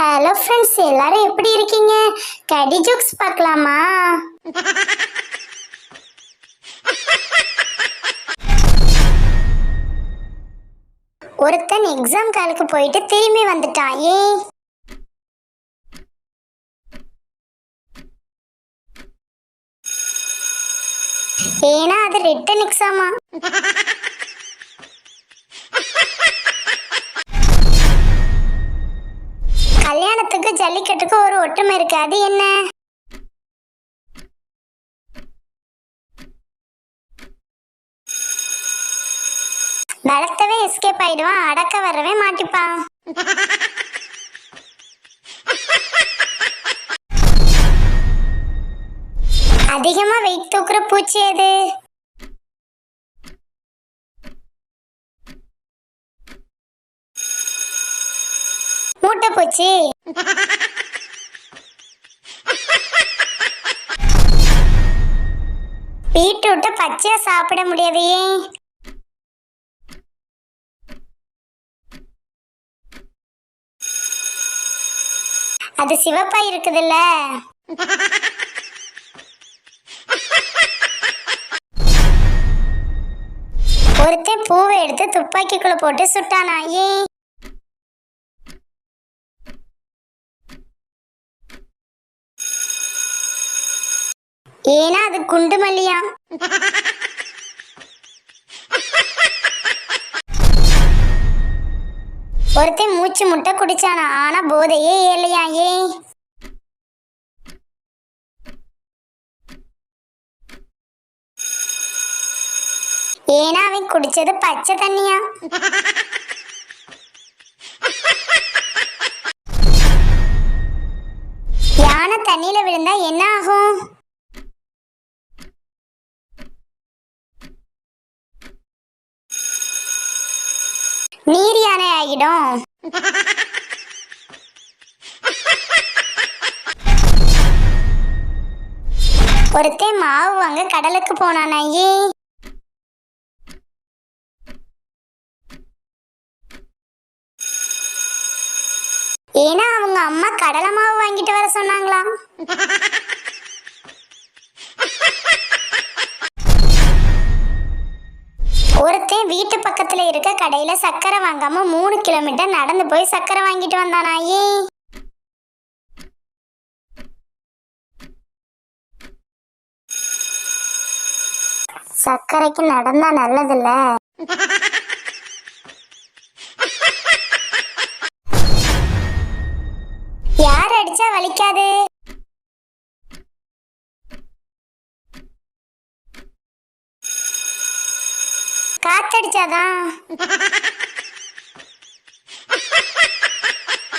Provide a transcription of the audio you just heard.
Hello friends எல்லாரும் எப்படி இருக்கீங்க? கடி ஜோக்ஸ் பார்க்கலாமா? ஒருத்தன் எக்ஸாம் காலுக்கு போயிட்டு திரும்பி வந்துட்டான். ஏ? ஏன்னா அது ரிட்டன் எக்ஸாமா ஜல்லிக்கட்டுக்கு ஒரு ஒற்றுமை இருக்கு. அது என்ன? வளர்த்தவே எஸ்கேப் ஆயிடுவான். அடக்க வரவே மாட்டிப்பான். அதிகமா வெயிட் தூக்குற பூச்சி எது மூட்டை போச்சு. பீட்ரூட்டை பச்சையா சாப்பிட முடியாது. ஏன் அது சிவப்பா இருக்குதுல்ல. ஒருத்தன் பூவை எடுத்து துப்பாக்கிக்குள்ள போட்டு சுட்டானா ஏன்? ஏன்னா அது குண்டு மல்லியா. ஒருத்தன் மூச்சு முட்டை குடிச்சானா? ஆனா போதையே ஏலையா ஏ? ஏன்னா அவன் குடிச்சது பச்சை தண்ணியா? யானை தண்ணியில விழுந்தா என்ன ஆகும்? நீர் யானை ஆகிடும். ஒருத்தே மாவு வாங்க கடலுக்கு போனானா ஏன் ஏன்னா அவங்க அம்மா கடலை மாவு வாங்கிட்டு வர சொன்னாங்களாம். வீட்டு பக்கத்துல இருக்க கடையில சக்கரை வாங்காம மூணு கிலோமீட்டர் நடந்து போய் சக்கரை வாங்கிட்டு வந்தானாயே சக்கரைக்கு சர்க்கரைக்கு நடந்தா நல்லதில்ல. யார் அடிச்சா வலிக்காது? காத்தடிச்சாதான்.